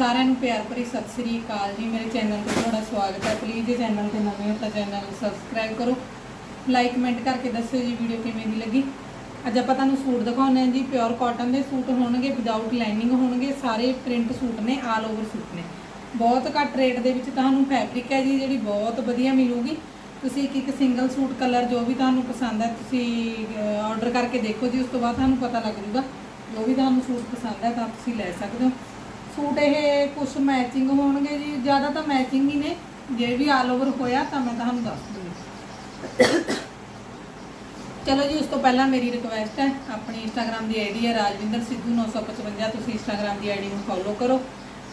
ਸਾਰਿਆਂ ਨੂੰ ਪਿਆਰ ਭਰੀ ਸਤਿ ਸ੍ਰੀ ਅਕਾਲ ਜੀ। ਮੇਰੇ ਚੈਨਲ ਤੇ ਤੁਹਾਡਾ ਸਵਾਗਤ ਹੈ। ਪਲੀਜ਼ ਜੇ ਚੈਨਲ ਤੇ ਨਵੇਂ ਹੋ ਤਾਂ ਚੈਨਲ ਨੂੰ ਸਬਸਕ੍ਰਾਈਬ ਕਰੋ। ਲਾਈਕ ਕਮੈਂਟ ਕਰਕੇ ਦੱਸਿਓ ਜੀ ਵੀਡੀਓ ਕਿਵੇਂ ਦੀ ਲੱਗੀ। ਅੱਜ ਆਪਾਂ ਤੁਹਾਨੂੰ ਸੂਟ ਦਿਖਾਉਂਦੇ ਹਾਂ ਜੀ। ਪਿਓਰ ਕਾਟਨ ਦੇ ਸੂਟ ਹੋਣਗੇ ਵਿਦਆਊਟ ਲਾਈਨਿੰਗ ਹੋਣਗੇ। ਸਾਰੇ ਪ੍ਰਿੰਟ ਸੂਟ ਨੇ ਆਲ ਓਵਰ ਸੂਟ ਨੇ। ਬਹੁਤ ਘੱਟ ਰੇਟ ਦੇ ਵਿੱਚ ਤੁਹਾਨੂੰ ਫੈਬਰਿਕ ਹੈ ਜੀ, ਜਿਹੜੀ ਬਹੁਤ ਵਧੀਆ ਮਿਲੂਗੀ। ਤੁਸੀਂ ਇੱਕ ਇੱਕ ਸਿੰਗਲ ਸੂਟ ਕਲਰ ਜੋ ਵੀ ਤੁਹਾਨੂੰ ਪਸੰਦ ਹੈ, ਤੁਸੀਂ ਆਰਡਰ ਕਰਕੇ ਦੇਖੋ ਜੀ। ਉਸ ਤੋਂ ਬਾਅਦ ਤੁਹਾਨੂੰ ਪਤਾ ਲੱਗ ਜੂਗਾ ਜੋ ਵੀ ਤੁਹਾਨੂੰ ਸੂਟ ਪਸੰਦ ਹੈ, ਤਾਂ ਤੁਸੀਂ ਲੈ ਸਕਦੇ ਹੋ। ਸੂਟ ਇਹ ਕੁਝ ਮੈਚਿੰਗ ਹੋਣਗੇ ਜੀ, ਜ਼ਿਆਦਾ ਤਾਂ ਮੈਚਿੰਗ ਹੀ ਨੇ। ਜੇ ਵੀ ਆਲ ਓਵਰ ਹੋਇਆ ਤਾਂ ਮੈਂ ਤੁਹਾਨੂੰ ਦੱਸ ਦੂੰਗੀ। ਚਲੋ ਜੀ, ਉਸ ਤੋਂ ਪਹਿਲਾਂ ਮੇਰੀ ਰਿਕੁਐਸਟ ਹੈ, ਆਪਣੀ ਇੰਸਟਾਗ੍ਰam ਦੀ ਆਈਡੀ ਹੈ ਰਾਜਵਿੰਦਰ ਸਿੱਧੂ 955 ਤੁਸੀਂ ਇੰਸਟਾਗ੍ਰam ਦੀ ਆਈਡੀ ਨੂੰ ਫੋਲੋ ਕਰੋ।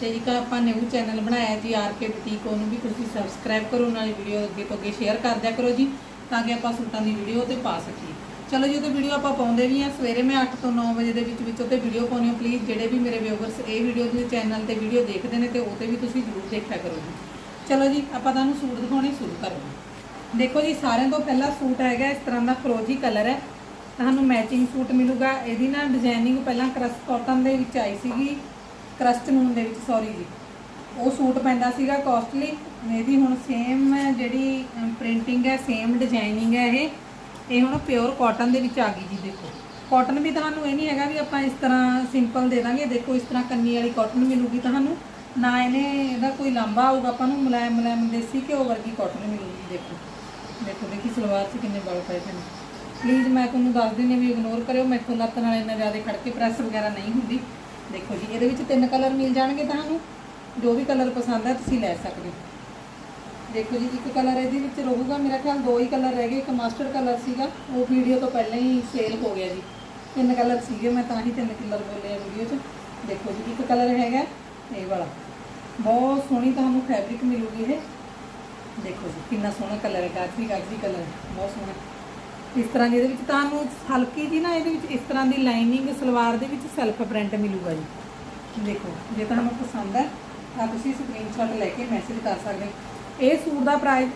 ਤੇ ਇੱਕ ਆਪਾਂ ਨਿਊ ਚੈਨਲ ਬਣਾਇਆ ਜੀ ਆਰਕੇ ਬੁਟੀਕ ਉਹਨੂੰ ਵੀ ਤੁਸੀਂ ਸਬਸਕ੍ਰਾਈਬ ਕਰੋ, ਨਾਲੇ ਵੀਡੀਓ ਅੱਗੇ ਤੋਂ ਅੱਗੇ ਸ਼ੇਅਰ ਕਰ ਦਿਆ ਕਰੋ ਜੀ, ਤਾਂ ਕਿ ਆਪਾਂ ਸੂਟਾਂ ਦੀ ਵੀਡੀਓ ਤੇ ਪਾ ਸਕੀਏ। ਚਲੋ ਜੀ, ਉਹ ਤੇ ਵੀਡੀਓ ਆਪਾਂ ਪਾਉਂਦੇ ਵੀ ਆ ਸਵੇਰੇ ਮੈਂ 8 ਤੋਂ 9 ਵਜੇ ਦੇ ਵਿੱਚ ਵਿੱਚ ਉਹ ਤੇ ਵੀਡੀਓ ਪਾਉਣੀ ਪਲੀਜ਼ ਜਿਹੜੇ ਵੀ ਮੇਰੇ ਵਿਊਵਰਸ ਇਹ ਵੀਡੀਓ ਦੇ ਚੈਨਲ ਤੇ ਵੀਡੀਓ ਦੇਖਦੇ ਨੇ ਤੇ ਉਹ ਤੇ ਵੀ ਤੁਸੀਂ ਜ਼ਰੂਰ ਦੇਖਿਆ ਕਰੋ ਜੀ। ਚਲੋ ਜੀ, ਆਪਾਂ ਤੁਹਾਨੂੰ ਸੂਟ ਦਿਖਾਉਣੇ ਸ਼ੁਰੂ ਕਰਦੇ ਦੇਖੋ ਜੀ, ਸਾਰਿਆਂ ਤੋਂ ਪਹਿਲਾ ਸੂਟ ਹੈਗਾ, ਇਸ ਤਰ੍ਹਾਂ ਦਾ ਫਰੋਜੀ ਕਲਰ ਹੈ। ਤੁਹਾਨੂੰ ਮੈਚਿੰਗ ਸੂਟ ਮਿਲੂਗਾ। ਇਹਦੀ ਨਾ ਡਿਜ਼ਾਈਨਿੰਗ ਪਹਿਲਾਂ ਕਰਸਟ ਕਾਟਨ ਦੇ ਵਿੱਚ ਆਈ ਸੀਗੀ। ਕਰਸਟ ਨੂਨ ਦੇ ਵਿੱਚ ਸੌਰੀ ਜੀ। ਉਹ ਸੂਟ ਪੈਂਦਾ ਸੀਗਾ ਕਾਸਟਲੀ ਇਹਦੀ ਹੁਣ ਸੇਮ ਜਿਹੜੀ ਪ੍ਰਿੰਟਿੰਗ ਹੈ ਸੇਮ ਡਿਜ਼ਾਈਨਿੰਗ ਹੈ ਇਹ। ਇਹ ਹੁਣ ਪਿਓਰ ਕਾਟਨ ਦੇ ਵਿੱਚ ਆ ਗਈ ਜੀ ਦੇਖੋ। ਕਾਟਨ ਵੀ ਤੁਹਾਨੂੰ ਇਹ ਨਹੀਂ ਹੈਗਾ ਵੀ ਆਪਾਂ ਇਸ ਤਰ੍ਹਾਂ ਸਿੰਪਲ ਦੇ ਦਾਂਗੇ। ਦੇਖੋ, ਇਸ ਤਰ੍ਹਾਂ ਕੰਨੀ ਵਾਲੀ ਕਾਟਨ ਮਿਲੂਗੀ ਤੁਹਾਨੂੰ। ਨਾ ਇਹਨੇ ਇਹਦਾ ਕੋਈ ਲੰਬਾ ਆਊਗਾ। ਆਪਾਂ ਨੂੰ ਮੁਲਾਇਮ ਮੁਲਾਇਮ ਦੇਸੀ ਘਿਓ ਵਰਗੀ ਕਾਟਨ ਮਿਲੂਗੀ, ਦੇਖੋ। ਦੇਖੋ, ਦੇਖੀ ਸਲਵਾਰ 'ਚ ਕਿੰਨੇ ਬਲ ਪਏ ਪਏ ਨੇ। ਪਲੀਜ਼ ਮੈਂ ਤੁਹਾਨੂੰ ਦੱਸ ਦਿੰਦੀ ਹਾਂ ਵੀ ਇਗਨੋਰ ਕਰਿਓ। ਮੇਰੇ ਕੋਲ ਲੱਤ ਨਾਲ ਇੰਨਾ ਜ਼ਿਆਦਾ ਖੜ ਕੇ ਪ੍ਰੈਸ ਵਗੈਰਾ ਨਹੀਂ ਹੁੰਦੀ। ਦੇਖੋ ਜੀ, ਇਹਦੇ ਵਿੱਚ ਤਿੰਨ ਕਲਰ ਮਿਲ ਜਾਣਗੇ ਤੁਹਾਨੂੰ। ਜੋ ਵੀ ਕਲਰ ਪਸੰਦ ਹੈ ਤੁਸੀਂ ਲੈ ਸਕਦੇ ਹੋ। ਦੇਖੋ ਜੀ, ਇੱਕ ਕਲਰ ਇਹਦੇ ਵਿੱਚ ਰਹੂਗਾ, ਮੇਰਾ ਖਿਆਲ ਦੋ ਹੀ ਕਲਰ ਰਹਿ ਗਏ, ਇੱਕ ਮਾਸਟਰ ਕਲਰ ਸੀਗਾ, ਉਹ ਵੀਡੀਓ ਤੋਂ ਪਹਿਲਾਂ ਹੀ ਸੇਲ ਹੋ ਗਿਆ ਜੀ। ਤਿੰਨ ਕਲਰ ਸੀਗੇ, ਮੈਂ ਤਾਂ ਹੀ ਤਿੰਨ ਕਲਰ ਬੋਲੇ ਆ ਵੀਡੀਓ 'ਚ। ਦੇਖੋ ਜੀ, ਇੱਕ ਕਲਰ ਹੈਗਾ, ਇਹ ਵਾਲਾ। ਬਹੁਤ ਸੋਹਣੀ ਤੁਹਾਨੂੰ ਫੈਬਰਿਕ ਮਿਲੂਗੀ ਇਹ। ਦੇਖੋ ਜੀ, ਕਿੰਨਾ ਸੋਹਣਾ ਕਲਰ ਹੈ, ਗਾਜਰੀ ਗਾਜਰੀ ਕਲਰ ਬਹੁਤ ਸੋਹਣਾ। ਇਸ ਤਰ੍ਹਾਂ ਦੀ ਇਹਦੇ ਵਿੱਚ ਤੁਹਾਨੂੰ ਹਲਕੀ ਜੀ ਨਾ ਇਹਦੇ ਵਿੱਚ ਇਸ ਤਰ੍ਹਾਂ ਦੀ ਲਾਈਨਿੰਗ ਸਲਵਾਰ ਦੇ ਵਿੱਚ ਸੈਲਫ ਪ੍ਰਿੰਟ ਮਿਲੂਗਾ ਜੀ। ਦੇਖੋ, ਜੇ ਤੁਹਾਨੂੰ ਪਸੰਦ ਹੈ, ਤਾਂ ਤੁਸੀਂ ਸਕਰੀਨਸ਼ਾਟ ਲੈ ਕੇ ਮੈਸੇਜ ਕਰ ਸਕਦੇ ਹੋ। ਇਹ ਸੂਟ ਦਾ ਪ੍ਰਾਈਸ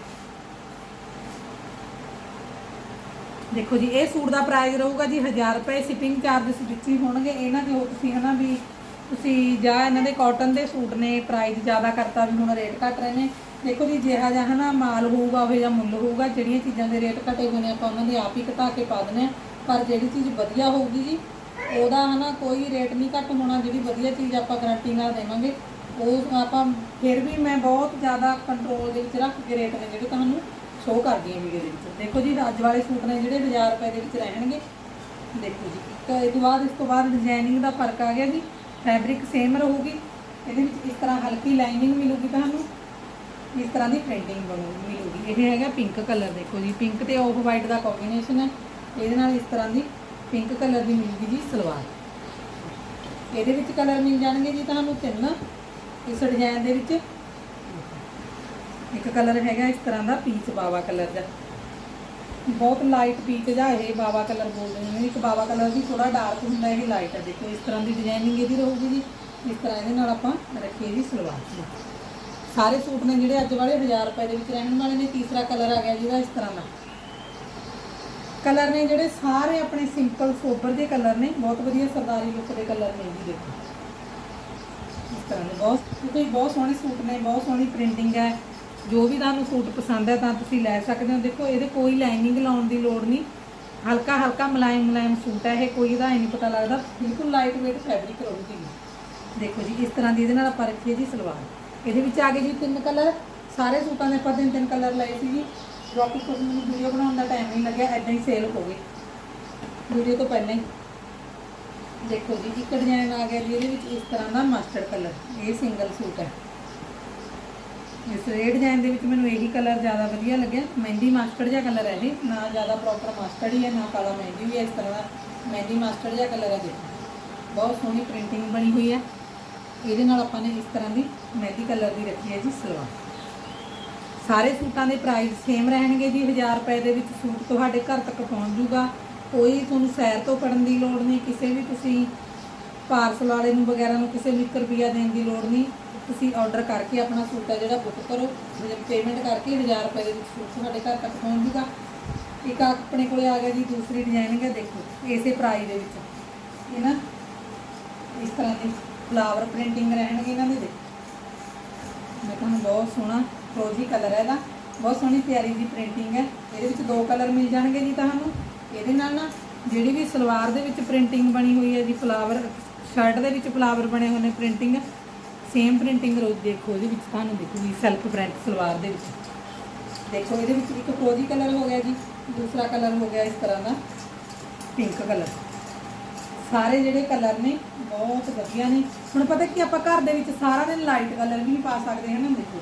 ਦੇਖੋ ਜੀ, ਇਹ ਸੂਟ ਦਾ ਪ੍ਰਾਈਸ ਰਹੂਗਾ ਜੀ 1000 ਰੁਪਏ ਸ਼ਿਪਿੰਗ ਚਾਰजेस ਵਿੱਚ ਹੀ ਹੋਣਗੇ। ਇਹਨਾਂ ਦੇ ਹੋ ਤੁਸੀਂ ਹਨਾ ਵੀ ਤੁਸੀਂ ਜਾਂ ਇਹਨਾਂ ਦੇ ਕਾਟਨ ਦੇ ਸੂਟ ਨੇ ਪ੍ਰਾਈਸ ਜ਼ਿਆਦਾ ਕਰਤਾ ਵੀ ਹੁਣ ਰੇਟ ਘਟ ਰਹੇ ਨੇ। ਦੇਖੋ ਜੀ, ਜਿਹਾ ਜਿਹਾ ਹਨਾ ਮਾਲ ਹੋਊਗਾ, ਉਹ ਜਿਹਾ ਮੁੱਲ ਹੋਊਗਾ। ਜਿਹੜੀਆਂ ਚੀਜ਼ਾਂ ਦੇ ਰੇਟ ਘਟੇ ਹੋਏ ਨੇ, ਆਪਾਂ ਉਹਨਾਂ ਦੇ ਆਪ ਹੀ ਘਟਾ ਕੇ ਪਾ ਦਿੰਦੇ ਆ ਪਰ ਜਿਹੜੀ ਚੀਜ਼ ਵਧੀਆ ਹੋਊਗੀ ਜੀ, ਉਹਦਾ ਹਨਾ ਕੋਈ ਰੇਟ ਨਹੀਂ ਘੱਟ ਹੋਣਾ, ਜਿਹੜੀ ਵਧੀਆ ਚੀਜ਼ ਆਪਾਂ ਗਾਰੰਟੀ ਨਾਲ ਦੇਵਾਂਗੇ। ਉਹ ਆਪਾਂ ਫਿਰ ਵੀ ਮੈਂ ਬਹੁਤ ਜ਼ਿਆਦਾ ਕੰਟਰੋਲ ਦੇ ਵਿੱਚ ਰੱਖ ਕੇ ਰੇਟ ਨੇ ਜਿਹੜੇ ਤੁਹਾਨੂੰ ਸ਼ੋਅ ਕਰਦੀ ਹਾਂ ਵੀਡੀਓ ਦੇ ਵਿੱਚ। ਦੇਖੋ ਜੀ, ਅੱਜ ਵਾਲੇ ਸੂਟ ਨੇ ਜਿਹੜੇ 1000 ਰੁਪਏ ਦੇ ਵਿੱਚ ਰਹਿਣਗੇ। ਦੇਖੋ ਜੀ, ਇੱਕ ਇਹ ਤੋਂ ਬਾਅਦ, ਇਸ ਤੋਂ ਬਾਅਦ ਡਿਜ਼ਾਈਨਿੰਗ ਦਾ ਫ਼ਰਕ ਆ ਗਿਆ ਜੀ। ਫੈਬਰਿਕ ਸੇਮ ਰਹੂਗੀ। ਇਹਦੇ ਵਿੱਚ ਇਸ ਤਰ੍ਹਾਂ ਹਲਕੀ ਲਾਈਨਿੰਗ ਮਿਲੂਗੀ ਤੁਹਾਨੂੰ। ਇਸ ਤਰ੍ਹਾਂ ਦੀ ਪ੍ਰਿੰਟਿੰਗ ਬਣੂਗੀ ਮਿਲੂਗੀ। ਇਹ ਹੈਗਾ ਪਿੰਕ ਕਲਰ ਦੇਖੋ ਜੀ। ਪਿੰਕ ਤੇ ਆਫ ਵਾਈਟ ਦਾ ਕੰਬੀਨੇਸ਼ਨ ਹੈ। ਇਹਦੇ ਨਾਲ ਇਸ ਤਰ੍ਹਾਂ ਦੀ ਪਿੰਕ ਕਲਰ ਦੀ ਮਿਲੂਗੀ ਜੀ ਸਲਵਾਰ। ਇਹਦੇ ਵਿੱਚ ਕਲਰ ਮਿਲ ਜਾਣਗੇ ਜੀ ਤੁਹਾਨੂੰ ਤਿੰਨ। ਇਸ ਡਿਜ਼ਾਈਨ ਦੇ ਵਿੱਚ। ਇੱਕ ਕਲਰ ਹੈਗਾ ਇਸ ਤਰ੍ਹਾਂ ਦਾ, ਪੀਚ ਬਾਵਾ ਕਲਰ ਦਾ। ਬਹੁਤ ਲਾਈਟ ਪੀਚ ਜਾਂ ਇਹ ਬਾਵਾ ਕਲਰ ਬੋਲਦੇ ਨੇ। ਇੱਕ ਬਾਵਾ ਕਲਰ ਵੀ ਥੋੜਾ ਡਾਰਕ ਹੁੰਦਾ, ਇਹ ਲਾਈਟ ਹੈ ਦੇਖੋ, ਇਸ ਤਰ੍ਹਾਂ ਦੀ ਡਿਜ਼ਾਈਨਿੰਗ ਇਹਦੀ ਰਹੂਗੀ ਜੀ। ਇਸ ਤਰ੍ਹਾਂ ਇਹਦੇ ਨਾਲ ਆਪਾਂ ਰੱਖੀਏ ਜੀ ਸਲਵਾਰ ਸਾਰੇ ਸੂਟ ਨੇ ਜਿਹੜੇ ਅੱਜ ਵਾਲੇ 1000 ਰੁਪਏ ਦੇ ਵਿੱਚ ਰਹਿਣ ਵਾਲੇ ਨੇ, ਤੀਸਰਾ ਕਲਰ ਆ ਗਿਆ ਜਿਹਦਾ ਇਸ ਤਰ੍ਹਾਂ ਦਾ। ਕਲਰ ਨੇ ਜਿਹੜੇ ਸਾਰੇ ਆਪਣੇ ਸਿੰਪਲ ਸੋਬਰ ਦੇ ਕਲਰ ਨੇ, ਬਹੁਤ ਵਧੀਆ ਸਰਦਾਰੀ ਲੁੱਕ ਦੇ ਕਲਰ ਨੇ ਜੀ, ਦੇਖੋ। ਇਸ ਬਹੁਤ ਕਿਉਂਕਿ ਬਹੁਤ ਸੋਹਣੇ ਸੂਟ ਨੇ, ਬਹੁਤ ਸੋਹਣੀ ਪ੍ਰਿੰਟਿੰਗ ਹੈ। ਜੋ ਵੀ ਤੁਹਾਨੂੰ ਸੂਟ ਪਸੰਦ ਹੈ ਤਾਂ ਤੁਸੀਂ ਲੈ ਸਕਦੇ ਹੋ। ਦੇਖੋ, ਇਹਦੇ ਕੋਈ ਲਾਈਨਿੰਗ ਲਾਉਣ ਦੀ ਲੋੜ ਨਹੀਂ। ਹਲਕਾ ਹਲਕਾ ਮਲਾਇਮ ਮਲਾਇਮ ਸੂਟ ਹੈ। ਇਹ ਕੋਈ ਇਹਦਾ ਨਹੀਂ ਪਤਾ ਲੱਗਦਾ। ਬਿਲਕੁਲ ਲਾਈਟ ਵੇਟ ਫੈਬਰਿਕ ਰਹੂਗੀ ਦੇਖੋ ਜੀ, ਇਸ ਤਰ੍ਹਾਂ ਦੀ ਇਹਦੇ ਨਾਲ ਆਪਾਂ ਰੱਖੀਏ ਜੀ ਸਲਵਾਰ। ਇਹਦੇ ਵਿੱਚ ਆ ਗਏ ਜੀ ਤਿੰਨ ਕਲਰ ਸਾਰੇ ਸੂਟਾਂ ਦੇ ਆਪਾਂ ਤਿੰਨ ਤਿੰਨ ਕਲਰ ਲਏ ਸੀ ਜੀ। ਬਾਕੀ ਕੁਝ ਮੈਨੂੰ ਵੀਡੀਓ ਬਣਾਉਣ ਦਾ ਟਾਈਮ ਨਹੀਂ ਲੱਗਿਆ ਐਦਾਂ ਹੀ ਸੇਲ ਹੋ ਗਏ। ਵੀਡੀਓ ਤੋਂ ਪਹਿਲਾਂ ਹੀ। ਦੇਖੋ ਜੀ, ਇੱਕ ਡਿਜ਼ਾਈਨ ਆ ਗਿਆ ਜੀ, ਇਹਦੇ ਵਿੱਚ ਇਸ ਤਰ੍ਹਾਂ ਦਾ ਮਸਟਰਡ ਕਲਰ ਇਹ ਸਿੰਗਲ ਸੂਟ ਹੈ। ਇਸ ਰੇਡ ਡਿਜ਼ਾਈਨ ਦੇ ਵਿੱਚ ਮੈਨੂੰ ਇਹੀ ਕਲਰ ਜ਼ਿਆਦਾ ਵਧੀਆ ਲੱਗਿਆ। ਮਹਿੰਦੀ ਮਾਸਟਰਡ ਜਿਹਾ ਕਲਰ ਹੈ ਇਹ, ਨਾ ਜ਼ਿਆਦਾ ਪ੍ਰੋਪਰ ਮਾਸਟਰਡ ਹੀ ਹੈ, ਨਾ ਕਾਲਾ ਮਹਿੰਦੀ ਵੀ ਹੈ, ਇਸ ਤਰ੍ਹਾਂ ਦਾ ਮਹਿੰਦੀ ਮਾਸਟਰਡ ਜਿਹਾ ਕਲਰ ਹੈ ਦੇਖੋ ਬਹੁਤ ਸੋਹਣੀ ਪ੍ਰਿੰਟਿੰਗ ਬਣੀ ਹੋਈ ਹੈ। ਇਹਦੇ ਨਾਲ ਆਪਾਂ ਨੇ ਇਸ ਤਰ੍ਹਾਂ ਦੀ ਮਹਿੰਦੀ ਕਲਰ ਦੀ ਰੱਖੀ ਹੈ ਜੀ, ਸਲਵਾਰ। ਸਾਰੇ ਸੂਟਾਂ ਦੇ ਪ੍ਰਾਈਸ ਸੇਮ ਰਹਿਣਗੇ ਜੀ 1000 ਰੁਪਏ ਦੇ ਵਿੱਚ ਸੂਟ ਤੁਹਾਡੇ ਘਰ ਤੱਕ ਪਹੁੰਚ ਜੂਗਾ ਕੋਈ ਤੁਹਾਨੂੰ ਸੈਰ ਤੋਂ ਪੜਨ ਦੀ ਲੋੜ ਨਹੀਂ, ਕਿਸੇ ਵੀ ਤੁਸੀਂ ਪਾਰਸਲ ਵਾਲੇ ਨੂੰ ਵਗੈਰਾ ਨੂੰ ਕਿਸੇ ਨੂੰ 1 ਰੁਪਿਆ ਦੇਣ ਦੀ ਲੋੜ ਨਹੀਂ। ਤੁਸੀਂ ਆਰਡਰ ਕਰਕੇ ਆਪਣਾ ਸੂਟ ਹੈ ਜਿਹੜਾ ਬੁੱਕ ਕਰੋ ਪੇਮੈਂਟ ਕਰਕੇ 1000 ਰੁਪਏ ਦੇ ਵਿੱਚ ਸੂਟ ਤੁਹਾਡੇ ਘਰ ਤੱਕ ਪਹੁੰਚ ਜੂਗਾ ਇੱਕ ਆਪਣੇ ਕੋਲੇ ਆ ਗਿਆ ਜੀ, ਦੂਸਰੀ ਡਿਜ਼ਾਈਨਿੰਗ ਹੈ, ਦੇਖੋ, ਇਸੇ ਪ੍ਰਾਈਸ ਦੇ ਵਿੱਚ। ਇਹ ਨਾ, ਇਸ ਤਰ੍ਹਾਂ ਦੀ ਫਲਾਵਰ ਪ੍ਰਿੰਟਿੰਗ ਰਹਿਣਗੇ ਇਹਨਾਂ ਦੇ ਦੇ। ਮੈਂ ਤੁਹਾਨੂੰ ਬਹੁਤ ਸੋਹਣਾ ਫਰੋਜੀ ਕਲਰ ਹੈ ਇਹਦਾ। ਬਹੁਤ ਸੋਹਣੀ ਪਿਆਰੀ ਦੀ ਪ੍ਰਿੰਟਿੰਗ ਹੈ। ਇਹਦੇ ਵਿੱਚ ਦੋ ਕਲਰ ਮਿਲ ਜਾਣਗੇ ਜੀ ਤੁਹਾਨੂੰ। ਇਹਦੇ ਨਾਲ ਨਾ ਜਿਹੜੀ ਵੀ ਸਲਵਾਰ ਦੇ ਵਿੱਚ ਪ੍ਰਿੰਟਿੰਗ ਬਣੀ ਹੋਈ ਹੈ ਜੀ ਫਲਾਵਰ ਸ਼ਰਟ ਦੇ ਵਿੱਚ ਫਲਾਵਰ ਬਣੇ ਹੋਏ ਨੇ ਪ੍ਰਿੰਟਿੰਗ ਸੇਮ ਪ੍ਰਿੰਟਿੰਗ ਰੋਜ਼ ਦੇਖੋ ਇਹਦੇ ਵਿੱਚ, ਤੁਹਾਨੂੰ ਦੇਖੂਗੀ ਸੈਲਫ ਪ੍ਰਿੰਟ ਸਲਵਾਰ ਦੇ ਵਿੱਚ। ਦੇਖੋ ਇਹਦੇ ਵਿੱਚ ਇੱਕ ਫਰੋਜੀ ਕਲਰ ਹੋ ਗਿਆ ਜੀ, ਦੂਸਰਾ ਕਲਰ ਹੋ ਗਿਆ ਇਸ ਤਰ੍ਹਾਂ ਦਾ ਪਿੰਕ ਕਲਰ ਸਾਰੇ ਜਿਹੜੇ ਕਲਰ ਨੇ, ਬਹੁਤ ਵਧੀਆ ਨੇ। ਹੁਣ ਪਤਾ ਕੀ, ਆਪਾਂ ਘਰ ਦੇ ਵਿੱਚ ਸਾਰਾ ਦਿਨ ਲਾਈਟ ਕਲਰ ਵੀ ਨਹੀਂ ਪਾ ਸਕਦੇ ਹਨ ਦੇਖੋ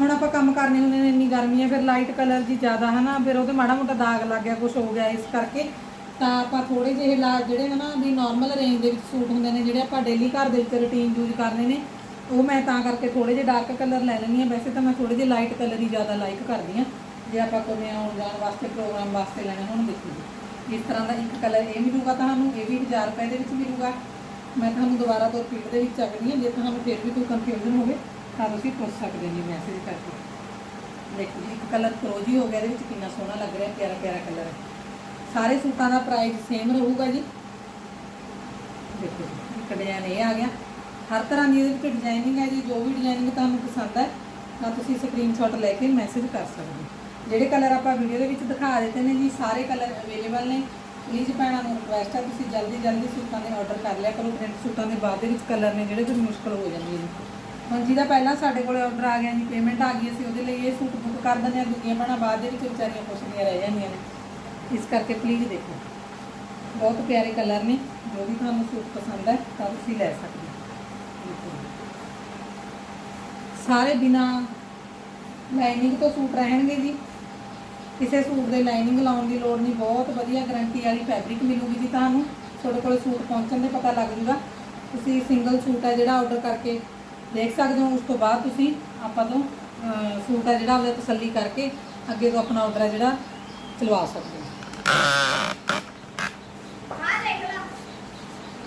ਹੁਣ ਆਪਾਂ ਕੰਮ ਕਰਨੇ ਹੁੰਦੇ ਨੇ ਇੰਨੀ ਗਰਮੀ ਹੈ ਫਿਰ ਲਾਈਟ ਕਲਰ ਦੀ ਜ਼ਿਆਦਾ ਹੈ ਨਾ, ਫਿਰ ਉਹਦੇ ਮਾੜਾ ਮੋਟਾ ਦਾਗ ਲੱਗ ਗਿਆ ਕੁਝ ਹੋ ਗਿਆ ਇਸ ਕਰਕੇ। ਤਾਂ ਆਪਾਂ ਥੋੜੇ ਜਿਹੇ ਲਾ, ਜਿਹੜੇ ਹਨਾ ਵੀ ਨਾਰਮਲ ਰੇਂਜ ਦੇ ਵਿੱਚ ਸੂਟ ਹੁੰਦੇ ਨੇ, ਜਿਹੜੇ ਆਪਾਂ ਡੇਲੀ ਘਰ ਦੇ ਵਿੱਚ ਰੁਟੀਨ ਯੂਜ਼ ਕਰਨੇ ਨੇ, ਉਹ ਮੈਂ ਤਾਂ ਕਰਕੇ ਥੋੜੇ ਜਿਹੇ ਡਾਰਕ ਕਲਰ ਲੈ ਲੈਂਦੀ ਹਾਂ। ਵੈਸੇ ਤਾਂ ਮੈਂ ਥੋੜੇ ਜਿਹੇ ਲਾਈਟ ਕਲਰ ਹੀ ਜ਼ਿਆਦਾ ਲਾਈਕ ਕਰਦੀ ਹਾਂ। ਜੇ ਆਪਾਂ ਕੋਈ ਆਉਣ ਜਾਣ ਵਾਸਤੇ ਪ੍ਰੋਗਰਾਮ ਵਾਸਤੇ ਲੈਣੇ, ਹੋਣ ਦੇਖੋ ਜੀ। ਇਸ ਤਰ੍ਹਾਂ ਦਾ ਇੱਕ ਕਲਰ ਇਹ ਮਿਲੂਗਾ ਤੁਹਾਨੂੰ, ਇਹ ਵੀ 1000 ਰੁਪਏ ਦੇ ਵਿੱਚ ਮਿਲੂਗਾ। ਮੈਂ ਤੁਹਾਨੂੰ ਦੁਬਾਰਾ ਤੋਂ ਰਿਪੀਟ ਦੇ ਵਿੱਚ ਚੱਕਦੀ ਹਾਂ, ਜੇ ਤੁਹਾਨੂੰ ਫਿਰ ਵੀ ਕੋਈ ਕਨਫਿਊਜ਼ਨ ਹੋਵੇ। ਤਾਂ ਤੁਸੀਂ ਪੁੱਛ ਸਕਦੇ ਜੀ ਮੈਸੇਜ ਕਰਕੇ। ਦੇਖੋ ਜੀ, ਇੱਕ ਕਲਰ ਫਰੋਜੀ ਹੋ ਗਿਆ, ਇਹਦੇ ਵਿੱਚ ਕਿੰਨਾ ਸੋਹਣਾ ਲੱਗ ਰਿਹਾ, ਪਿਆਰਾ ਪਿਆਰਾ ਕਲਰ ਹੈ। ਸਾਰੇ ਸੂਟਾਂ ਦਾ ਪ੍ਰਾਈਸ ਸੇਮ ਰਹੂਗਾ ਜੀ। ਦੇਖੋ ਇੱਕ ਡਿਜ਼ਾਈਨ ਇਹ ਆ ਗਿਆ। ਹਰ ਤਰ੍ਹਾਂ ਦੀ ਇਹਦੇ ਵਿੱਚ ਡਿਜ਼ਾਈਨਿੰਗ ਹੈ ਜੀ, ਜੋ ਵੀ ਡਿਜ਼ਾਈਨਿੰਗ ਤੁਹਾਨੂੰ ਪਸੰਦ ਹੈ, ਤਾਂ ਤੁਸੀਂ ਸਕਰੀਨਸ਼ਾਟ ਲੈ ਕੇ ਮੈਸੇਜ ਕਰ ਸਕਦੇ ਹੋ। ਜਿਹੜੇ ਕਲਰ ਆਪਾਂ ਵੀਡੀਓ ਦੇ ਵਿੱਚ ਦਿਖਾ ਦਿੱਤੇ ਨੇ ਜੀ, ਸਾਰੇ ਕਲਰ ਅਵੇਲੇਬਲ ਨੇ। ਪਲੀਜ਼ ਭੈਣਾਂ ਨੂੰ ਰਿਕੁਐਸਟ ਹੈ, ਤੁਸੀਂ ਜਲਦੀ ਜਲਦੀ ਸੂਟਾਂ ਦੇ ਆਰਡਰ ਕਰ ਲਿਆ ਕਰੋ। ਪ੍ਰਿੰਟ ਸੂਟਾਂ ਦੇ ਬਾਅਦ ਦੇ ਵਿੱਚ ਕਲਰ ਨੇ ਜਿਹੜੇ ਫਿਰ ਮੁਸ਼ਕਲ ਹੋ ਜਾਂਦੀ ਹੈ ਜੀ ਹੁਣ ਜਿਹਦਾ ਪਹਿਲਾਂ ਸਾਡੇ ਕੋਲ ਆਰਡਰ ਆ ਗਿਆ ਜੀ ਪੇਮੈਂਟ ਆ ਗਈ ਅਸੀਂ ਉਹਦੇ ਲਈ ਇਹ ਸੂਟ ਬੁੱਕ ਕਰ ਦਿੰਦੇ ਹਾਂ ਦੂਜੀਆਂ ਭੈਣਾਂ ਬਾਅਦ ਦੇ ਵਿੱਚ ਵਿਚਾਰੀਆਂ ਪੁੱਛਦੀਆਂ ਰਹਿ ਜਾਂਦੀਆਂ ਨੇ। ਇਸ ਕਰਕੇ ਪਲੀਜ਼ ਦੇਖੋ। ਬਹੁਤ ਪਿਆਰੇ ਕਲਰ ਨੇ, ਜੋ ਵੀ ਤੁਹਾਨੂੰ ਸੂਟ ਪਸੰਦ ਹੈ, ਤਾਂ ਤੁਸੀਂ ਲੈ ਸਕਦੇ ਹੋ। ਸਾਰੇ ਬਿਨਾ ਲਾਈਨਿੰਗ ਤੋਂ ਸੂਟ ਰਹਿਣਗੇ ਜੀ। ਕਿਸੇ ਸੂਟ ਦੇ ਲਾਈਨਿੰਗ ਲਾਉਣ ਦੀ ਲੋੜ ਨਹੀਂ, ਬਹੁਤ ਵਧੀਆ ਗਾਰੰਟੀ ਵਾਲੀ ਫੈਬਰਿਕ ਮਿਲੂਗੀ ਜੀ ਤੁਹਾਨੂੰ। ਤੁਹਾਡੇ ਕੋਲ ਸੂਟ ਪਹੁੰਚਣ ਦੇ ਪਤਾ ਲੱਗ ਜੂਗਾ। ਤੁਸੀਂ ਸਿੰਗਲ ਸੂਟ ਹੈ ਜਿਹੜਾ ਆਰਡਰ ਕਰਕੇ ਦੇਖ ਸਕਦੇ ਹੋ, ਉਸ ਤੋਂ ਬਾਅਦ ਤੁਸੀਂ ਆਪਾਂ ਤੋਂ ਸੂਟ ਹੈ ਜਿਹੜਾ ਉਹਦਾ ਤਸੱਲੀ ਕਰਕੇ ਅੱਗੇ ਤੋਂ ਆਪਣਾ ਆਰਡਰ ਜਿਹੜਾ ਚਲਵਾ ਸਕਦੇ ਹੋ।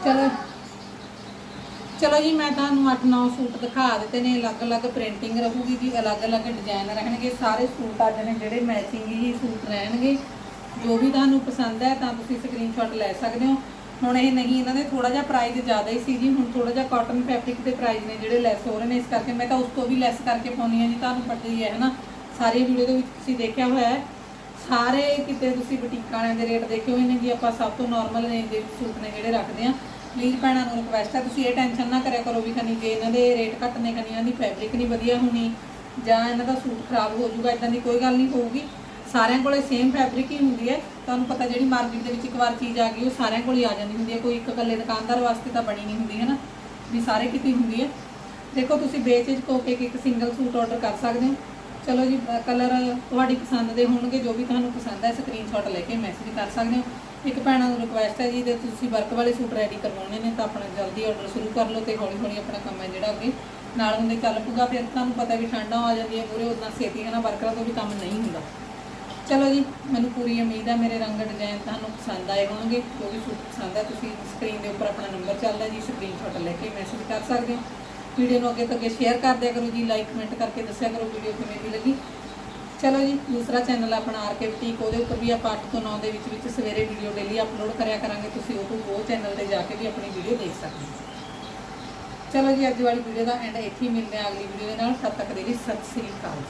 ਚਲੋ। ਚਲੋ ਜੀ, ਮੈਂ ਤੁਹਾਨੂੰ 8-9 ਸੂਟ ਦਿਖਾ ਦਿੱਤੇ ਨੇ, ਅਲੱਗ-ਅਲੱਗ ਪ੍ਰਿੰਟਿੰਗ ਰਹੂਗੀ ਜੀ, ਅਲੱਗ-ਅਲੱਗ ਡਿਜ਼ਾਈਨ ਰਹਿਣਗੇ, ਸਾਰੇ ਸੂਟ ਅੱਜ ਨੇ ਜਿਹੜੇ ਮੈਚਿੰਗ ਹੀ ਸੂਟ ਰਹਿਣਗੇ। ਜੋ ਵੀ ਤੁਹਾਨੂੰ ਪਸੰਦ ਹੈ, ਤਾਂ ਤੁਸੀਂ ਸਕਰੀਨਸ਼ਾਟ ਲੈ ਸਕਦੇ ਹੋ। ਹੁਣ ਇਹ ਨਹੀਂ, ਇਹਨਾਂ ਦੇ ਥੋੜਾ ਜਿਹਾ ਪ੍ਰਾਈਸ ਜ਼ਿਆਦਾ ਹੀ ਸੀ ਜੀ, ਹੁਣ ਥੋੜਾ ਜਿਹਾ ਕਾਟਨ ਫੈਬਰਿਕ ਦੇ ਪ੍ਰਾਈਸ ਨੇ ਜਿਹੜੇ ਲੈਸ ਹੋ ਰਹੇ ਨੇ, ਇਸ ਕਰਕੇ ਮੈਂ ਤਾਂ ਉਸ ਤੋਂ ਵੀ ਲੈਸ ਕਰਕੇ ਪਾਉਣੀ ਹੈ ਜੀ, ਤੁਹਾਨੂੰ ਪਤਾ ਹੀ ਹੈ, ਹਨਾ? ਸਾਰੀ ਵੀਡੀਓ ਦੇ ਵਿੱਚ ਤੁਸੀਂ ਦੇਖਿਆ ਹੋਇਆ ਹੈ। ਸਾਰੇ ਕਿਤੇ ਤੁਸੀਂ ਬੁਟੀਕਾਂ ਵਾਲਿਆਂ ਦੇ ਰੇਟ ਦੇਖੇ ਹੋਏ ਨੇ ਜੀ ਆਪਾਂ ਸਭ ਤੋਂ ਨਾਰਮਲ ਰੇਂਜ ਦੇ ਵਿੱਚ ਸੂਟ ਨੇ ਜਿਹੜੇ ਰੱਖਦੇ ਆ ਪਲੀਜ਼ ਭੈਣਾਂ ਨੂੰ ਰਿਕਵੈਸਟ ਹੈ, ਤੁਸੀਂ ਇਹ ਟੈਨਸ਼ਨ ਨਾ ਕਰਿਆ ਕਰੋ ਵੀ ਖਨੀ ਜੇ ਇਹਨਾਂ ਦੇ ਰੇਟ ਘੱਟ ਨੇ ਖਨੀ ਇਹਨਾਂ ਦੀ ਫੈਬਰਿਕ ਨਹੀਂ ਵਧੀਆ ਹੋਣੀ ਜਾਂ ਇਹਨਾਂ ਦਾ ਸੂਟ ਖਰਾਬ ਹੋ ਜਾਊਗਾ ਇਦਾਂ ਦੀ ਕੋਈ ਗੱਲ ਨਹੀਂ ਹੋਊਗੀ। ਸਾਰਿਆਂ ਕੋਲੇ ਸੇਮ ਫੈਬਰਿਕ ਹੀ ਹੁੰਦੀ ਹੈ। ਤੁਹਾਨੂੰ ਪਤਾ ਜਿਹੜੀ ਮਾਰਕੀਟ ਦੇ ਵਿੱਚ ਇੱਕ ਵਾਰ ਚੀਜ਼ ਆ ਗਈ, ਉਹ ਸਾਰਿਆਂ ਕੋਲ ਹੀ ਆ ਜਾਂਦੀ ਹੁੰਦੀ ਹੈ। ਕੋਈ ਇੱਕ ਇਕੱਲੇ ਦੁਕਾਨਦਾਰ ਵਾਸਤੇ ਤਾਂ ਬਣੀ ਨਹੀਂ ਹੁੰਦੀ ਹੈ ਨਾ ਵੀ ਸਾਰੇ ਕਿਤੇ ਹੁੰਦੀ ਹੈ। ਦੇਖੋ, ਤੁਸੀਂ ਬੇਚਿਜ ਕੋ ਕੇ ਇੱਕ ਸਿੰਗਲ ਸੂਟ ਆਰਡਰ ਕਰ ਸਕਦੇ ਹੋ। ਚਲੋ ਜੀ ਕਲਰ ਤੁਹਾਡੀ ਪਸੰਦ ਦੇ ਹੋਣਗੇ, ਜੋ ਵੀ ਤੁਹਾਨੂੰ ਪਸੰਦ ਹੈ ਸਕਰੀਨਸ਼ਾਟ ਲੈ ਕੇ ਮੈਸੇਜ ਕਰ ਸਕਦੇ ਹੋ। ਇੱਕ ਭੈਣਾਂ ਨੂੰ ਰਿਕੁਐਸਟ ਹੈ ਜੀ, ਜੇ ਤੁਸੀਂ ਵਰਕ ਵਾਲੇ ਸੂਟ ਰੈਡੀ ਕਰਵਾਉਣੇ ਨੇ, ਤਾਂ ਆਪਣਾ ਜਲਦੀ ਆਰਡਰ ਸ਼ੁਰੂ ਕਰ ਲਓ ਤੇ ਹੌਲੀ ਹੌਲੀ ਆਪਣਾ ਕੰਮ ਹੈ ਜਿਹੜਾ ਅੱਗੇ ਨਾਲ ਹੁੰਦੇ ਚੱਲ ਪੂਗਾ ਫਿਰ ਤੁਹਾਨੂੰ ਪਤਾ ਵੀ ਠੰਡਾ ਆ ਜਾਂਦੀ ਹੈ ਪੂਰੇ ਉਦਾਂ ਛੇਤੀ ਹੈ ਨਾ ਵਰਕਰਾਂ ਤੋਂ ਵੀ ਕੰਮ ਨਹੀਂ ਹੁੰਦਾ। ਚਲੋ ਜੀ, ਮੈਨੂੰ ਪੂਰੀ ਉਮੀਦ ਹੈ ਮੇਰੇ ਰੰਗ ਡਿਜ਼ਾਈਨ ਤੁਹਾਨੂੰ ਪਸੰਦ ਆਏ ਹੋਣਗੇ। ਜੋ ਵੀ ਸੂਟ ਪਸੰਦ ਹੈ ਤੁਸੀਂ ਸਕਰੀਨ ਦੇ ਉੱਪਰ ਆਪਣਾ ਨੰਬਰ ਚੱਲਦਾ ਜੀ ਸਕਰੀਨਸ਼ਾਟ ਲੈ ਕੇ ਮੈਸੇਜ ਕਰ ਸਕਦੇ ਹੋ। ਵੀਡੀਓ ਨੂੰ ਅੱਗੇ ਤੋਂ ਅੱਗੇ ਸ਼ੇਅਰ ਕਰ ਦਿਆ ਕਰੋ ਜੀ ਲਾਈਕ ਕਮੈਂਟ ਕਰਕੇ ਦੱਸਿਆ ਕਰੋ ਵੀਡੀਓ ਕਿਵੇਂ ਦੀ ਲੱਗੀ। ਚਲੋ ਜੀ, ਦੂਸਰਾ ਚੈਨਲ ਆਪਣਾ ਆਰਕੇ ਬੁਟੀਕ ਉਹਦੇ ਉੱਪਰ ਵੀ ਆਪਾਂ 8 ਤੋਂ 9 ਦੇ ਵਿੱਚ ਵਿੱਚ ਸਵੇਰੇ ਵੀਡੀਓ ਡੇਲੀ ਅਪਲੋਡ ਕਰਿਆ ਕਰਾਂਗੇ, ਤੁਸੀਂ ਉਹ ਤੋਂ ਉਹ ਚੈਨਲ ਤੇ ਜਾ ਕੇ ਵੀ ਆਪਣੀ ਵੀਡੀਓ ਦੇਖ ਸਕਦੇ ਹੋ। ਚਲੋ ਜੀ, ਅੱਜ ਵਾਲੀ ਵੀਡੀਓ ਦਾ ਐਂਡ ਇੱਥੇ ਹੀ ਮਿਲਦੇ ਹਾਂ ਅਗਲੀ ਵੀਡੀਓ ਦੇ ਨਾਲ, ਤਦ ਤੱਕ ਦੇ ਲਈ ਸਤਿ ਸ੍ਰੀ ਅਕਾਲ